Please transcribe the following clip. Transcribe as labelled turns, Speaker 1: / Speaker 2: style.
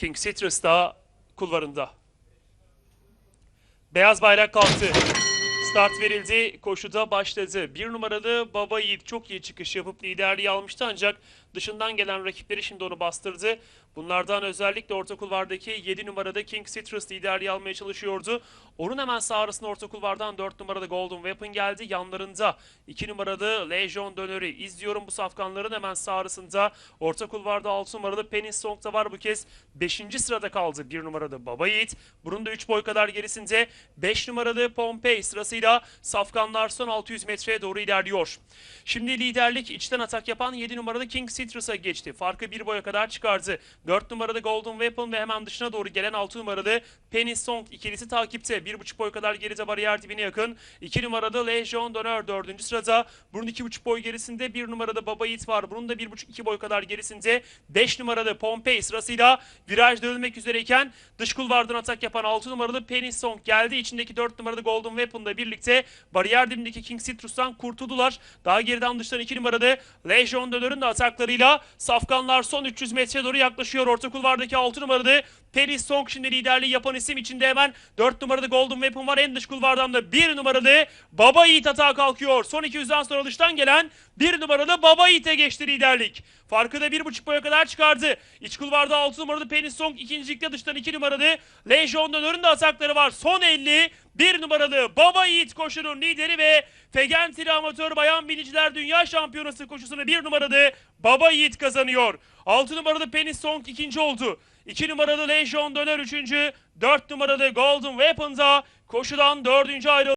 Speaker 1: King Citrus da kulvarında. Beyaz bayrak kalktı. Start verildi, koşuda başladı. Bir numaralı Baba Yiğit çok iyi çıkış yapıp liderliği almıştı ancak dışından gelen rakipleri şimdi onu bastırdı. Bunlardan özellikle orta kulvardaki 7 numarada King Citrus liderliği almaya çalışıyordu. Onun hemen sağ arasında orta kulvardan 4 numarada Golden Weapon geldi. Yanlarında 2 numaralı Legion Dönörü izliyorum bu safkanların hemen sağ arasında. Orta kulvarda 6 numaralı Penis Song da var bu kez. 5. sırada kaldı 1 numarada Baba Yiğit. Bunun da 3 boy kadar gerisinde 5 numaralı Pompey sırasıyla safkanlar son 600 metreye doğru ilerliyor. Şimdi liderlik içten atak yapan 7 numaralı King Citrus'a geçti. Farkı 1 boya kadar çıkardı. 4 numaralı Golden Weapon ve hemen dışına doğru gelen 6 numaralı Penny Song ikilisi takipte. 1,5 boy kadar geride bariyer dibine yakın. 2 numaralı Legion Dönör 4. sırada. Bunun 2,5 boy gerisinde 1 numaralı Baba Yiğit var. Bunun da 1,5-2 boy kadar gerisinde 5 numaralı Pompey sırasıyla viraj dönülmek üzereyken dış kulvardan atak yapan 6 numaralı Penny Song geldi. İçindeki 4 numaralı Golden Weapon'la birlikte bariyer dibindeki King Citrus'tan kurtuldular. Daha geriden dıştan 2 numaralı Legion Dönör'ün de ataklarıyla Safkanlar son 300 metreye doğru yaklaşıyor. Orta kulvardaki 6 numaralı Peris Song şimdi liderliği yapan isim içinde hemen 4 numaralı Golden Weapon var. En dış kulvardan da 1 numaralı Baba Yiğit atağa kalkıyor. Son 200'den sonra dıştan gelen 1 numaralı Baba Yiğit'e geçti liderlik. Farkı da 1,5 boya kadar çıkardı. İç kulvarda 6 numaralı Penis Song ikincilikte dıştan 2 numaralı Legion Dönör'ün de atakları var. Son 50 1 numaralı Baba Yiğit koşunun lideri ve Fegentili Amatör Bayan Biniciler Dünya Şampiyonası koşusunu 1 numaralı Baba Yiğit kazanıyor. 6 numaralı Penis Song ikinci oldu. 2 numaralı Legion Döner üçüncü. 4 numaralı Golden Weapon da koşudan dördüncü ayrıldı.